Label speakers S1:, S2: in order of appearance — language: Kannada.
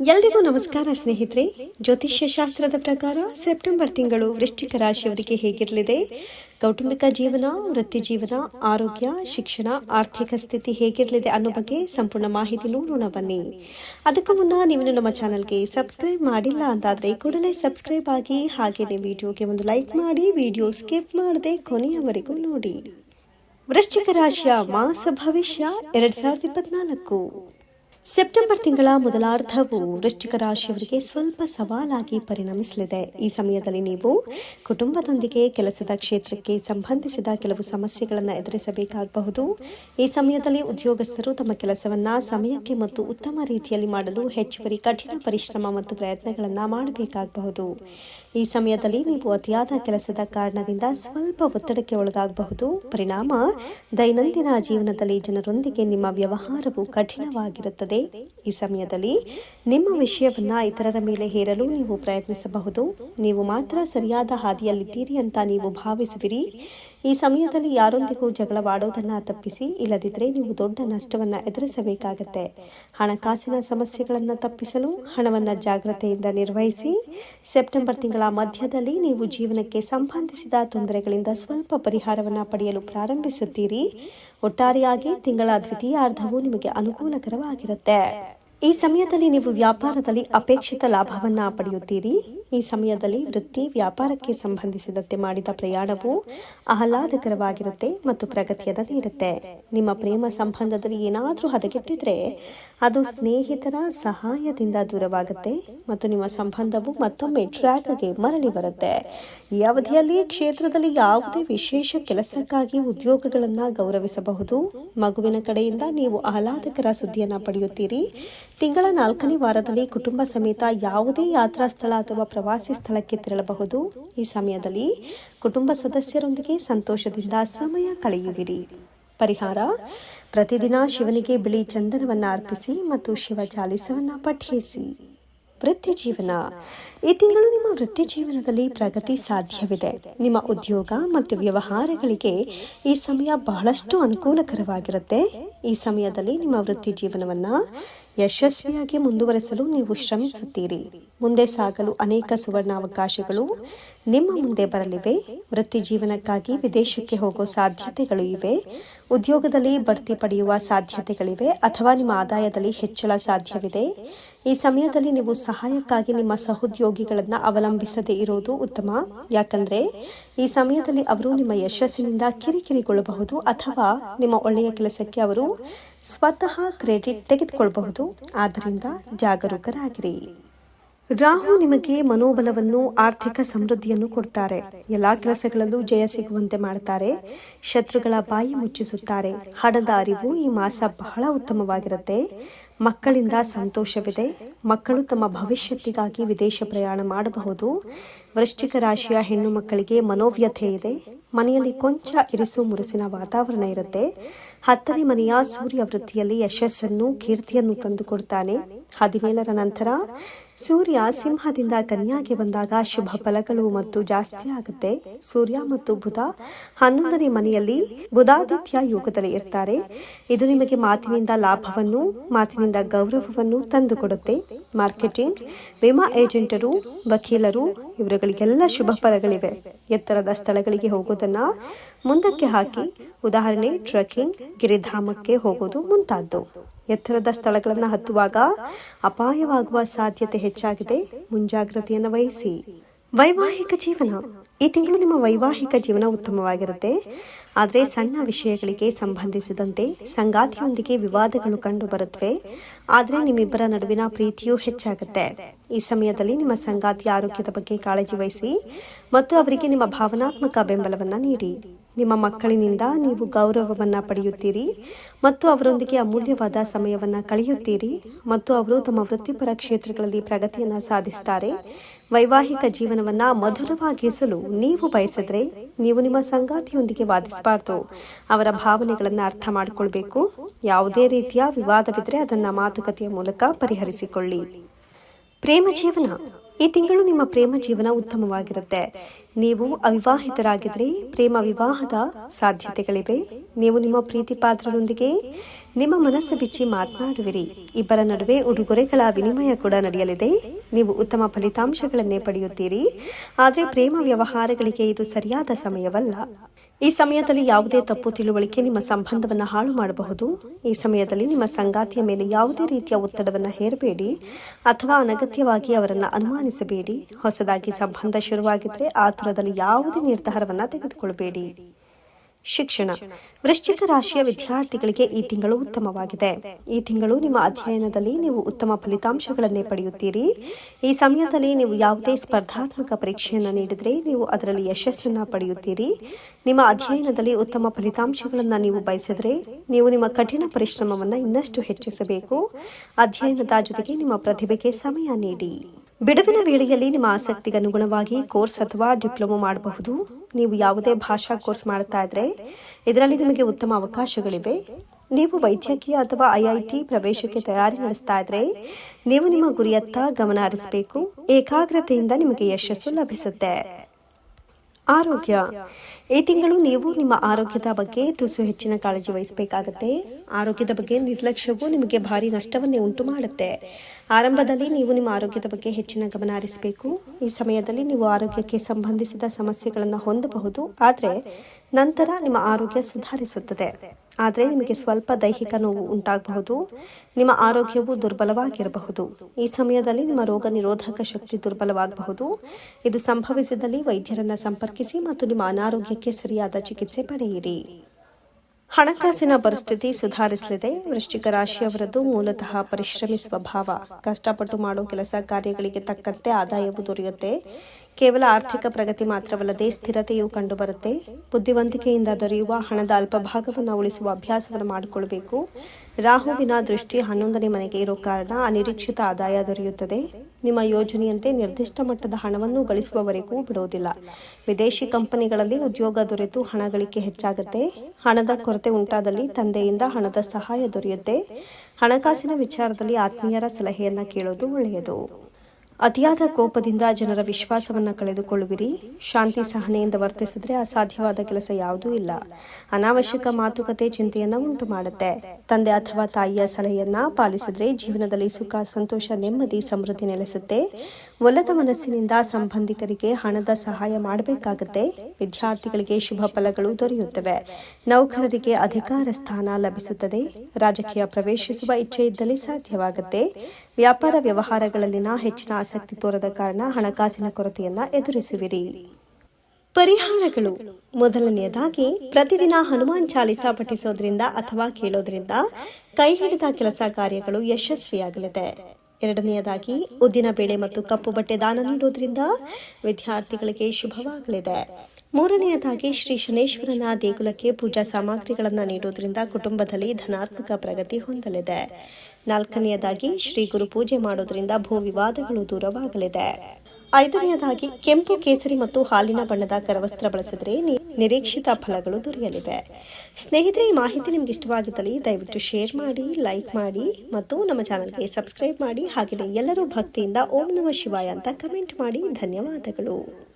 S1: ಎಲ್ರಿಗೂ ನಮಸ್ಕಾರ ಸ್ನೇಹಿತರೆ. ಜ್ಯೋತಿಷ್ಯ ಶಾಸ್ತ್ರದ ಪ್ರಕಾರ ಸೆಪ್ಟೆಂಬರ್ ತಿಂಗಳು ವೃಶ್ಚಿಕ ರಾಶಿಯವರಿಗೆ ಹೇಗಿರಲಿದೆ? ಕೌಟುಂಬಿಕ ಜೀವನ, ವೃತ್ತಿ ಜೀವನ, ಆರೋಗ್ಯ, ಶಿಕ್ಷಣ, ಆರ್ಥಿಕ ಸ್ಥಿತಿ ಹೇಗಿರಲಿದೆ ಅನ್ನೋ ಬಗ್ಗೆ ಸಂಪೂರ್ಣ ಮಾಹಿತಿ ನೋಡೋಣ ಬನ್ನಿ. ಅದಕ್ಕೂ ಮುನ್ನ ನೀವು ನಮ್ಮ ಚಾನಲ್ಗೆ ಸಬ್ಸ್ಕ್ರೈಬ್ ಮಾಡಿಲ್ಲ ಅಂತಾದರೆ ಕೂಡಲೇ ಸಬ್ಸ್ಕ್ರೈಬ್ ಆಗಿ ಹಾಗೆಯೇ ವಿಡಿಯೋಗೆ ಒಂದು ಲೈಕ್ ಮಾಡಿ, ವಿಡಿಯೋ ಸ್ಕಿಪ್ ಮಾಡದೆ ಕೊನೆಯವರೆಗೂ ನೋಡಿ. ವೃಶ್ಚಿಕ ರಾಶಿಯ ಮಾಸ ಭವಿಷ್ಯ ಎರಡ್ ಸಾವಿರದ ಇಪ್ಪತ್ನಾಲ್ಕು. ಸೆಪ್ಟೆಂಬರ್ ತಿಂಗಳ ಮೊದಲಾರ್ಧವು ವೃಶ್ಚಿಕ ರಾಶಿಯವರಿಗೆ ಸ್ವಲ್ಪ ಸವಾಲಾಗಿ ಪರಿಣಮಿಸಲಿದೆ. ಈ ಸಮಯದಲ್ಲಿ ನೀವು ಕುಟುಂಬದೊಂದಿಗೆ ಕೆಲಸದ ಕ್ಷೇತ್ರಕ್ಕೆ ಸಂಬಂಧಿಸಿದ ಕೆಲವು ಸಮಸ್ಯೆಗಳನ್ನು ಎದುರಿಸಬೇಕಾಗಬಹುದು. ಈ ಸಮಯದಲ್ಲಿ ಉದ್ಯೋಗಸ್ಥರು ತಮ್ಮ ಕೆಲಸವನ್ನು ಸಮಯಕ್ಕೆ ಮತ್ತು ಉತ್ತಮ ರೀತಿಯಲ್ಲಿ ಮಾಡಲು ಹೆಚ್ಚುವರಿ ಕಠಿಣ ಪರಿಶ್ರಮ ಮತ್ತು ಪ್ರಯತ್ನಗಳನ್ನು ಮಾಡಬೇಕಾಗಬಹುದು. ಈ ಸಮಯದಲ್ಲಿ ನೀವು ಅತಿಯಾದ ಕೆಲಸದ ಕಾರಣದಿಂದ ಸ್ವಲ್ಪ ಒತ್ತಡಕ್ಕೆ ಒಳಗಾಗಬಹುದು. ಪರಿಣಾಮ ದೈನಂದಿನ ಜೀವನದಲ್ಲಿ ಜನರೊಂದಿಗೆ ನಿಮ್ಮ ವ್ಯವಹಾರವು ಕಠಿಣವಾಗಿರುತ್ತದೆ. ಈ ಸಮಯದಲ್ಲಿ ನಿಮ್ಮ ವಿಷಯವನ್ನ ಇತರರ ಮೇಲೆ ಹೇರಲು ನೀವು ಪ್ರಯತ್ನಿಸಬಹುದು. ನೀವು ಮಾತ್ರ ಸರಿಯಾದ ಹಾದಿಯಲ್ಲಿದ್ದೀರಿ ಅಂತ ನೀವು ಭಾವಿಸುವಿರಿ. ಈ ಸಮಯದಲ್ಲಿ ಯಾರೊಂದಿಗೂ ಜಗಳವಾಡೋದನ್ನ ತಪ್ಪಿಸಿ ಇಲ್ಲದಿದ್ದರೆ ನೀವು ದೊಡ್ಡ ನಷ್ಟವನ್ನು ಎದುರಿಸಬೇಕಾಗತ್ತೆ. ಹಣಕಾಸಿನ ಸಮಸ್ಯೆಗಳನ್ನು ತಪ್ಪಿಸಲು, ಹಣವನ್ನು ಜಾಗ್ರತೆಯಿಂದ ನಿರ್ವಹಿಸಿ, ಸೆಪ್ಟೆಂಬರ್ ತಿಂಗಳ ಮಧ್ಯದಲ್ಲಿ ನೀವು ಜೀವನಕ್ಕೆ ಸಂಬಂಧಿಸಿದ ತೊಂದರೆಗಳಿಂದ ಸ್ವಲ್ಪ ಪರಿಹಾರವನ್ನು ಪಡೆಯಲು ಪ್ರಾರಂಭಿಸುತ್ತೀರಿ. ಒಟ್ಟಾರೆಯಾಗಿ ತಿಂಗಳ ದ್ವಿತೀಯಾರ್ಧವು ನಿಮಗೆ ಅನುಕೂಲಕರವಾಗಿರುತ್ತೆ. ಈ ಸಮಯದಲ್ಲಿ ನೀವು ವ್ಯಾಪಾರದಲ್ಲಿ ಅಪೇಕ್ಷಿತ ಲಾಭವನ್ನ ಪಡೆಯುತ್ತೀರಿ. ಈ ಸಮಯದಲ್ಲಿ ವೃತ್ತಿ ವ್ಯಾಪಾರಕ್ಕೆ ಸಂಬಂಧಿಸಿದಂತೆ ಮಾಡಿದ ಪ್ರಯಾಣವು ಆಹ್ಲಾದಕರವಾಗಿರುತ್ತೆ ಮತ್ತು ಪ್ರಗತಿಯನ್ನು ನೀಡುತ್ತೆ ನಿಮ್ಮ ಪ್ರೇಮ ಸಂಬಂಧದಲ್ಲಿ ಏನಾದರೂ ಹದಗೆಟ್ಟಿದ್ರೆ ಅದು ಸ್ನೇಹಿತರ ಸಹಾಯದಿಂದ ದೂರವಾಗುತ್ತೆ ಮತ್ತು ನಿಮ್ಮ ಸಂಬಂಧವು ಮತ್ತೊಮ್ಮೆ ಟ್ರ್ಯಾಕ್ಗೆ ಮರಳಿ ಬರುತ್ತೆ. ಈ ಅವಧಿಯಲ್ಲಿ ಕ್ಷೇತ್ರದಲ್ಲಿ ಯಾವುದೇ ವಿಶೇಷ ಕೆಲಸಕ್ಕಾಗಿ ಉದ್ಯೋಗಗಳನ್ನು ಗೌರವಿಸಬಹುದು. ಮಗುವಿನ ಕಡೆಯಿಂದ ನೀವು ಆಹ್ಲಾದಕರ ಸುದ್ದಿಯನ್ನು ಪಡೆಯುತ್ತೀರಿ. ತಿಂಗಳ ನಾಲ್ಕನೇ ವಾರದಲ್ಲಿ ಕುಟುಂಬ ಸಮೇತ ಯಾವುದೇ ಯಾತ್ರಾ ಸ್ಥಳ ಅಥವಾ ಪ್ರವಾಸಿ ಸ್ಥಳಕ್ಕೆ ತೆರಳಬಹುದು. ಈ ಸಮಯದಲ್ಲಿ ಕುಟುಂಬ ಸದಸ್ಯರೊಂದಿಗೆ ಸಂತೋಷದಿಂದ ಸಮಯ ಕಳೆಯುವಿರಿ. ಪರಿಹಾರ. ಪ್ರತಿದಿನ ಶಿವನಿಗೆ ಬಿಳಿ ಚಂದನವನ್ನು ಅರ್ಪಿಸಿ ಮತ್ತು ಶಿವ ಚಾಲಿಸವನ್ನ ಪಠಿಸಿ. ವೃತ್ತಿ ಜೀವನ. ಈ ತಿಂಗಳು ನಿಮ್ಮ ವೃತ್ತಿ ಜೀವನದಲ್ಲಿ ಪ್ರಗತಿ ಸಾಧ್ಯವಿದೆ. ನಿಮ್ಮ ಉದ್ಯೋಗ ಮತ್ತು ವ್ಯವಹಾರಗಳಿಗೆ ಈ ಸಮಯ ಬಹಳಷ್ಟು ಅನುಕೂಲಕರವಾಗಿರುತ್ತೆ. ಈ ಸಮಯದಲ್ಲಿ ನಿಮ್ಮ ವೃತ್ತಿ ಜೀವನವನ್ನ ಯಶಸ್ವಿಯಾಗಿ ಮುಂದುವರೆಸಲು ನೀವು ಶ್ರಮಿಸುತ್ತೀರಿ. ಮುಂದೆ ಸಾಗಲು ಅನೇಕ ಸುವರ್ಣಾವಕಾಶಗಳು ನಿಮ್ಮ ಮುಂದೆ ಬರಲಿವೆ. ವೃತ್ತಿ ಜೀವನಕ್ಕಾಗಿ ವಿದೇಶಕ್ಕೆ ಹೋಗೋ ಸಾಧ್ಯತೆಗಳು ಇವೆ. ಉದ್ಯೋಗದಲ್ಲಿ ಬಡ್ತಿ ಪಡೆಯುವ ಸಾಧ್ಯತೆಗಳಿವೆ ಅಥವಾ ನಿಮ್ಮ ಆದಾಯದಲ್ಲಿ ಹೆಚ್ಚಳ ಸಾಧ್ಯವಿದೆ? ಈ ಸಮಯದಲ್ಲಿ ನೀವು ಸಹಾಯಕ್ಕಾಗಿ ನಿಮ್ಮ ಸಹೋದ್ಯೋಗಿಗಳನ್ನ ಅವಲಂಬಿಸದೇ ಇರುವುದು ಉತ್ತಮ. ಯಾಕಂದ್ರೆ, ಈ ಸಮಯದಲ್ಲಿ ಅವರು ನಿಮ್ಮ ಯಶಸ್ಸಿನಿಂದ ಕಿರಿಕಿರಿಗೊಳ್ಳಬಹುದು ಅಥವಾ ನಿಮ್ಮ ಒಳ್ಳೆಯ ಕೆಲಸಕ್ಕೆ ಅವರು ಸ್ವತಃ ಕ್ರೆಡಿಟ್ ತೆಗೆದುಕೊಳ್ಳಬಹುದು ಆದ್ದರಿಂದ ಜಾಗರೂಕರಾಗಿರಿ. ರಾಹು ನಿಮಗೆ ಮನೋಬಲವನ್ನು, ಆರ್ಥಿಕ ಸಮೃದ್ಧಿಯನ್ನು ಕೊಡ್ತಾರೆ. ಎಲ್ಲಾ ಕೆಲಸಗಳಲ್ಲೂ ಜಯ ಸಿಗುವಂತೆ ಮಾಡ್ತಾರೆ. ಶತ್ರುಗಳ ಬಾಯಿ ಮುಚ್ಚಿಸುತ್ತಾರೆ. ಹಣದ ಅರಿವು ಈ ಮಾಸ ಬಹಳ ಉತ್ತಮವಾಗಿರುತ್ತೆ. ಮಕ್ಕಳಿಂದ ಸಂತೋಷವಿದೆ. ಮಕ್ಕಳು ತಮ್ಮ ಭವಿಷ್ಯತ್ತಿಗಾಗಿ ವಿದೇಶ ಪ್ರಯಾಣ ಮಾಡಬಹುದು. ವೃಶ್ಚಿಕ ರಾಶಿಯ ಹೆಣ್ಣು ಮಕ್ಕಳಿಗೆ ಮನೋವ್ಯಥೆ ಇದೆ. ಮನೆಯಲ್ಲಿ ಕೊಂಚ ಇರಿಸು ಮುರುಸಿನ ವಾತಾವರಣ ಇರುತ್ತೆ. ಹತ್ತನೇ ಮನೆಯ ಸೂರ್ಯ ವೃತ್ತಿಯಲ್ಲಿ ಯಶಸ್ಸನ್ನು, ಕೀರ್ತಿಯನ್ನು ತಂದುಕೊಡ್ತಾನೆ. ಹದಿನೇಳರ ನಂತರ ಸೂರ್ಯ ಸಿಂಹದಿಂದ ಕನ್ಯಾಗೆ ಬಂದಾಗ ಶುಭ ಫಲಗಳು ಮತ್ತು ಜಾಸ್ತಿ ಆಗುತ್ತೆ. ಸೂರ್ಯ ಮತ್ತು ಬುಧ ಹನ್ನೊಂದನೇ ಮನೆಯಲ್ಲಿ ಬುಧಾದಿತ್ಯ ಯೋಗದಲ್ಲಿ ಇರ್ತಾರೆ. ಇದು ನಿಮಗೆ ಮಾತಿನಿಂದ ಲಾಭವನ್ನು, ಮಾತಿನಿಂದ ಗೌರವವನ್ನು ತಂದುಕೊಡುತ್ತೆ. ಮಾರ್ಕೆಟಿಂಗ್, ವಿಮಾ ಏಜೆಂಟರು, ವಕೀಲರು, ಇವರುಗಳಿಗೆಲ್ಲ ಶುಭ ಫಲಗಳಿವೆ. ಎತ್ತರದ ಸ್ಥಳಗಳಿಗೆ ಹೋಗೋದನ್ನ ಮುಂದಕ್ಕೆ ಹಾಕಿ, ಉದಾಹರಣೆ, ಟ್ರಕ್ಕಿಂಗ್, ಗಿರಿಧಾಮಕ್ಕೆ ಹೋಗೋದು ಮುಂತಾದ್ದು. ಎತ್ತರದ ಸ್ಥಳಗಳನ್ನು ಹತ್ತುವಾಗ ಅಪಾಯವಾಗುವ ಸಾಧ್ಯತೆ ಹೆಚ್ಚಾಗಿದೆ. ಮುಂಜಾಗ್ರತೆಯನ್ನು ವಹಿಸಿ. ವೈವಾಹಿಕ ಜೀವನ. ಈ ತಿಂಗಳು ನಿಮ್ಮ ವೈವಾಹಿಕ ಜೀವನ ಉತ್ತಮವಾಗಿರುತ್ತೆ. ಆದರೆ ಸಣ್ಣ ವಿಷಯಗಳಿಗೆ ಸಂಬಂಧಿಸಿದಂತೆ ಸಂಗಾತಿಯೊಂದಿಗೆ ವಿವಾದಗಳು ಕಂಡು ಬರುತ್ತವೆ ಆದರೆ ನಿಮ್ಮಿಬ್ಬರ ನಡುವಿನ ಪ್ರೀತಿಯೂ ಹೆಚ್ಚಾಗುತ್ತೆ. ಈ ಸಮಯದಲ್ಲಿ ನಿಮ್ಮ ಸಂಗಾತಿಯ ಆರೋಗ್ಯದ ಬಗ್ಗೆ ಕಾಳಜಿ ವಹಿಸಿ ಮತ್ತು ಅವರಿಗೆ ನಿಮ್ಮ ಭಾವನಾತ್ಮಕ ಬೆಂಬಲವನ್ನು ನೀಡಿ. ನಿಮ್ಮ ಮಕ್ಕಳಿನಿಂದ ನೀವು ಗೌರವವನ್ನು ಪಡೆಯುತ್ತೀರಿ ಮತ್ತು ಅವರೊಂದಿಗೆ ಅಮೂಲ್ಯವಾದ ಸಮಯವನ್ನು ಕಳೆಯುತ್ತೀರಿ ಮತ್ತು ಅವರು ತಮ್ಮ ವೃತ್ತಿಪರ ಕ್ಷೇತ್ರಗಳಲ್ಲಿ ಪ್ರಗತಿಯನ್ನು ಸಾಧಿಸುತ್ತಾರೆ ವೈವಾಹಿಕ ಜೀವನವನ್ನು ಮಧುರವಾಗಿಸಲು ನೀವು ಬಯಸಿದ್ರೆ ನೀವು ನಿಮ್ಮ ಸಂಗಾತಿಯೊಂದಿಗೆ ವಾದಿಸಬಾರ್ದು. ಅವರ ಭಾವನೆಗಳನ್ನು ಅರ್ಥ ಮಾಡಿಕೊಳ್ಬೇಕು. ಯಾವುದೇ ರೀತಿಯ ವಿವಾದವಿದ್ರೆ ಅದನ್ನು ಮಾತುಕತೆಯ ಮೂಲಕ ಪರಿಹರಿಸಿಕೊಳ್ಳಿ. ಪ್ರೇಮ ಜೀವನ. ಈ ತಿಂಗಳು ನಿಮ್ಮ ಪ್ರೇಮ ಜೀವನ ಉತ್ತಮವಾಗಿರುತ್ತೆ. ನೀವು ಅವಿವಾಹಿತರಾಗಿದ್ರೆ ಪ್ರೇಮ ವಿವಾಹದ ಸಾಧ್ಯತೆಗಳಿವೆ. ನೀವು ನಿಮ್ಮ ಪ್ರೀತಿ ಪಾತ್ರರೊಂದಿಗೆ ನಿಮ್ಮ ಮನಸ್ಸು ಬಿಚ್ಚಿ ಮಾತನಾಡುವಿರಿ. ಇಬ್ಬರ ನಡುವೆ ಉಡುಗೊರೆಗಳ ವಿನಿಮಯ ಕೂಡ ನಡೆಯಲಿದೆ. ನೀವು ಉತ್ತಮ ಫಲಿತಾಂಶಗಳನ್ನೇ ಪಡೆಯುತ್ತೀರಿ. ಆದರೆ ಪ್ರೇಮ ವ್ಯವಹಾರಗಳಿಗೆ ಇದು ಸರಿಯಾದ ಸಮಯವಲ್ಲ. ಈ ಸಮಯದಲ್ಲಿ ಯಾವುದೇ ತಪ್ಪು ತಿಳುವಳಿಕೆ ನಿಮ್ಮ ಸಂಬಂಧವನ್ನು ಹಾಳು ಮಾಡಬಹುದು. ಈ ಸಮಯದಲ್ಲಿ ನಿಮ್ಮ ಸಂಗಾತಿಯ ಮೇಲೆ ಯಾವುದೇ ರೀತಿಯ ಒತ್ತಡವನ್ನು ಹೇರಬೇಡಿ ಅಥವಾ ಅನಗತ್ಯವಾಗಿ ಅವರನ್ನು ಅನುಮಾನಿಸಬೇಡಿ. ಹೊಸದಾಗಿ ಸಂಬಂಧ ಶುರುವಾಗಿದ್ರೆ ಆತುರದಲ್ಲಿ ಯಾವುದೇ ನಿರ್ಧಾರವನ್ನು ತೆಗೆದುಕೊಳ್ಳಬೇಡಿ ಶಿಕ್ಷಣ. ವೃಶ್ಚಿಕ ರಾಶಿಯ ವಿದ್ಯಾರ್ಥಿಗಳಿಗೆ ಈ ತಿಂಗಳು ಉತ್ತಮವಾಗಿದೆ. ಈ ತಿಂಗಳು ನಿಮ್ಮ ಅಧ್ಯಯನದಲ್ಲಿ ನೀವು ಉತ್ತಮ ಫಲಿತಾಂಶಗಳನ್ನೇ ಪಡೆಯುತ್ತೀರಿ. ಈ ಸಮಯದಲ್ಲಿ ನೀವು ಯಾವುದೇ ಸ್ಪರ್ಧಾತ್ಮಕ ಪರೀಕ್ಷೆಯನ್ನು ನೀಡಿದರೆ ನೀವು ಅದರಲ್ಲಿ ಯಶಸ್ಸನ್ನು ಪಡೆಯುತ್ತೀರಿ. ನಿಮ್ಮ ಅಧ್ಯಯನದಲ್ಲಿ ಉತ್ತಮ ಫಲಿತಾಂಶಗಳನ್ನು ನೀವು ಬಯಸಿದರೆ ನೀವು ನಿಮ್ಮ ಕಠಿಣ ಪರಿಶ್ರಮವನ್ನು ಇನ್ನಷ್ಟು ಹೆಚ್ಚಿಸಬೇಕು. ಅಧ್ಯಯನದ ಜೊತೆಗೆ ನಿಮ್ಮ ಪ್ರತಿಭೆಗೆ ಸಮಯ ನೀಡಿ. ಬಿಡುವಿನ ವೇಳೆಯಲ್ಲಿ ನಿಮ್ಮ ಆಸಕ್ತಿಗೆ ಅನುಗುಣವಾಗಿ ಕೋರ್ಸ್ ಅಥವಾ ಡಿಪ್ಲೊಮೊ ಮಾಡಬಹುದು. ನೀವು ಯಾವುದೇ ಭಾಷಾ ಕೋರ್ಸ್ ಮಾಡ್ತಾ ಇದ್ರೆ ಇದರಲ್ಲಿ ನಿಮಗೆ ಉತ್ತಮ ಅವಕಾಶಗಳಿವೆ. ನೀವು ವೈದ್ಯಕೀಯ ಅಥವಾ ಐಐಟಿ ಪ್ರವೇಶಕ್ಕೆ ತಯಾರಿ ನಡೆಸ್ತಾ ಇದ್ರೆ ನೀವು ನಿಮ್ಮ ಗುರಿಯತ್ತ ಗಮನ ಹರಿಸಬೇಕು. ಏಕಾಗ್ರತೆಯಿಂದ ನಿಮಗೆ ಯಶಸ್ಸು ಲಭಿಸುತ್ತೆ. ಆರೋಗ್ಯ. ಈ ತಿಂಗಳು ನೀವು ನಿಮ್ಮ ಆರೋಗ್ಯದ ಬಗ್ಗೆ ತುಸು ಹೆಚ್ಚಿನ ಕಾಳಜಿ ವಹಿಸಬೇಕಾಗತ್ತೆ. ಆರೋಗ್ಯದ ಬಗ್ಗೆ ನಿರ್ಲಕ್ಷ್ಯವು ನಿಮಗೆ ಭಾರಿ ನಷ್ಟವನ್ನೇ ಉಂಟು ಮಾಡುತ್ತೆ ಆರಂಭದಲ್ಲಿ ನೀವು ನಿಮ್ಮ ಆರೋಗ್ಯದ ಬಗ್ಗೆ ಹೆಚ್ಚಿನ ಗಮನ ಹರಿಸಬೇಕು. ಈ ಸಮಯದಲ್ಲಿ ನೀವು ಆರೋಗ್ಯಕ್ಕೆ ಸಂಬಂಧಿಸಿದ ಸಮಸ್ಯೆಗಳನ್ನು ಹೊಂದಬಹುದು. ಆದರೆ ನಂತರ ನಿಮ್ಮ ಆರೋಗ್ಯ ಸುಧಾರಿಸುತ್ತದೆ. ಆದರೆ ನಿಮಗೆ ಸ್ವಲ್ಪ ದೈಹಿಕ ನೋವು ಉಂಟಾಗಬಹುದು. ನಿಮ್ಮ ಆರೋಗ್ಯವು ದುರ್ಬಲವಾಗಿರಬಹುದು. ಈ ಸಮಯದಲ್ಲಿ ನಿಮ್ಮ ರೋಗ ನಿರೋಧಕ ಶಕ್ತಿ ದುರ್ಬಲವಾಗಬಹುದು. ಇದು ಸಂಭವಿಸಿದಲ್ಲಿ ವೈದ್ಯರನ್ನು ಸಂಪರ್ಕಿಸಿ ಮತ್ತು ನಿಮ್ಮ ಅನಾರೋಗ್ಯಕ್ಕೆ ಸರಿಯಾದ ಚಿಕಿತ್ಸೆ ಪಡೆಯಿರಿ. ಹಣಕಾಸಿನ ಪರಿಸ್ಥಿತಿ ಸುಧಾರಿಸಲಿದೆ. ವೃಶ್ಚಿಕ ರಾಶಿಯವರದ್ದು ಮೂಲತಃ ಪರಿಶ್ರಮಿಸುವ ಭಾವ. ಕಷ್ಟಪಟ್ಟು ಮಾಡೋ ಕೆಲಸ ಕಾರ್ಯಗಳಿಗೆ ತಕ್ಕಂತೆ ಆದಾಯವು ದೊರೆಯುತ್ತೆ. ಕೇವಲ ಆರ್ಥಿಕ ಪ್ರಗತಿ ಮಾತ್ರವಲ್ಲದೆ ಸ್ಥಿರತೆಯೂ ಕಂಡುಬರುತ್ತೆ. ಬುದ್ಧಿವಂತಿಕೆಯಿಂದ ದೊರೆಯುವ ಹಣದ ಅಲ್ಪಭಾಗವನ್ನು ಉಳಿಸುವ ಅಭ್ಯಾಸವನ್ನು ಮಾಡಿಕೊಳ್ಬೇಕು. ರಾಹುವಿನ ದೃಷ್ಟಿ ಹನ್ನೊಂದನೇ ಮನೆಗೆ ಇರೋ ಕಾರಣ ಅನಿರೀಕ್ಷಿತ ಆದಾಯ ದೊರೆಯುತ್ತದೆ. ನಿಮ್ಮ ಯೋಜನೆಯಂತೆ ನಿರ್ದಿಷ್ಟ ಮಟ್ಟದ ಹಣವನ್ನು ಗಳಿಸುವವರೆಗೂ ಬಿಡುವುದಿಲ್ಲ. ವಿದೇಶಿ ಕಂಪನಿಗಳಲ್ಲಿ ಉದ್ಯೋಗ ದೊರೆತು ಹಣ ಗಳಿಕೆ ಹೆಚ್ಚಾಗುತ್ತೆ. ಹಣದ ಕೊರತೆ ಉಂಟಾದಲ್ಲಿ ತಂದೆಯಿಂದ ಹಣದ ಸಹಾಯ ದೊರೆಯುತ್ತೆ. ಹಣಕಾಸಿನ ವಿಚಾರದಲ್ಲಿ ಆತ್ಮೀಯರ ಸಲಹೆಯನ್ನು ಕೇಳೋದು ಒಳ್ಳೆಯದು. ಅತಿಯಾದ ಕೋಪದಿಂದ ಜನರ ವಿಶ್ವಾಸವನ್ನು ಕಳೆದುಕೊಳ್ಳುವಿರಿ. ಶಾಂತಿ ಸಹನೆಯಿಂದ ವರ್ತಿಸಿದ್ರೆ ಅಸಾಧ್ಯವಾದ ಕೆಲಸ ಯಾವುದೂ ಇಲ್ಲ. ಅನಾವಶ್ಯಕ ಮಾತುಕತೆ ಚಿಂತೆಯನ್ನ ಉಂಟು ಮಾಡುತ್ತೆ ತಂದೆ ಅಥವಾ ತಾಯಿಯ ಸಲಹೆಯನ್ನ ಪಾಲಿಸಿದ್ರೆ ಜೀವನದಲ್ಲಿ ಸುಖ, ಸಂತೋಷ, ನೆಮ್ಮದಿ, ಸಮೃದ್ಧಿ ನೆಲೆಸುತ್ತೆ. ಒಲದ ಮನಸ್ಸಿನಿಂದ ಸಂಬಂಧಿಕರಿಗೆ ಹಣದ ಸಹಾಯ ಮಾಡಬೇಕಾಗುತ್ತೆ. ವಿದ್ಯಾರ್ಥಿಗಳಿಗೆ ಶುಭ ಫಲಗಳು ದೊರೆಯುತ್ತವೆ. ನೌಕರರಿಗೆ ಅಧಿಕಾರ ಸ್ಥಾನ ಲಭಿಸುತ್ತದೆ. ರಾಜಕೀಯ ಪ್ರವೇಶಿಸುವ ಇಚ್ಛೆ ಇದ್ದಲ್ಲಿ ಸಾಧ್ಯವಾಗುತ್ತೆ. ವ್ಯಾಪಾರ ವ್ಯವಹಾರಗಳಲ್ಲಿನ ಹೆಚ್ಚಿನ ಆಸಕ್ತಿ ತೋರದ ಕಾರಣ ಹಣಕಾಸಿನ ಕೊರತೆಯನ್ನ ಎದುರಿಸುವಿರಿ. ಪರಿಹಾರಗಳು. ಮೊದಲನೆಯದಾಗಿ, ಪ್ರತಿದಿನ ಹನುಮಾನ್ ಚಾಲಿಸ ಪಠಿಸೋದ್ರಿಂದ ಅಥವಾ ಕೇಳೋದ್ರಿಂದ ಕೈ ಹಿಡಿದ ಕೆಲಸ ಕಾರ್ಯಗಳು ಯಶಸ್ವಿಯಾಗಲಿದೆ. ಎರಡನೆಯದಾಗಿ, ಉದ್ದಿನ ಬೇಳೆ ಮತ್ತು ಕಪ್ಪು ಬಟ್ಟೆ ದಾನ ನೀಡೋದ್ರಿಂದ ವಿದ್ಯಾರ್ಥಿಗಳಿಗೆ ಶುಭವಾಗಲಿದೆ. ಮೂರನೆಯದಾಗಿ, ಶ್ರೀ ಶನೇಶ್ವರನ ದೇಗುಲಕ್ಕೆ ಪೂಜಾ ಸಾಮಗ್ರಿಗಳನ್ನು ನೀಡುವುದರಿಂದ ಕುಟುಂಬದಲ್ಲಿ ಧನಾತ್ಮಕ ಪ್ರಗತಿ ಹೊಂದಲಿದೆ. ನಾಲ್ಕನೆಯದಾಗಿ ಶ್ರೀ ಗುರು ಪೂಜೆ ಮಾಡೋದ್ರಿಂದ ಭೂ ವಿವಾದಗಳು ದೂರವಾಗಲಿದೆ. ಐದನೆಯದಾಗಿ ಕೆಂಪು ಕೇಸರಿ ಮತ್ತು ಹಾಲಿನ ಬಣ್ಣದ ಕರವಸ್ತ್ರ ಬಳಸಿದ್ರೆ ನಿರೀಕ್ಷಿತ ಫಲಗಳು ದೊರೆಯಲಿವೆ. ಸ್ನೇಹಿತರೆ, ಈ ಮಾಹಿತಿ ನಿಮ್ಗೆ ಇಷ್ಟವಾಗಿದ್ದಲ್ಲಿ ದಯವಿಟ್ಟು ಶೇರ್ ಮಾಡಿ, ಲೈಕ್ ಮಾಡಿ ಮತ್ತು ನಮ್ಮ ಚಾನಲ್ಗೆ ಸಬ್ಸ್ಕ್ರೈಬ್ ಮಾಡಿ. ಹಾಗೆಯೇ ಎಲ್ಲರೂ ಭಕ್ತಿಯಿಂದ ಓಂ ನಮ ಶಿವಾಯ ಅಂತ ಕಮೆಂಟ್ ಮಾಡಿ. ಧನ್ಯವಾದಗಳು.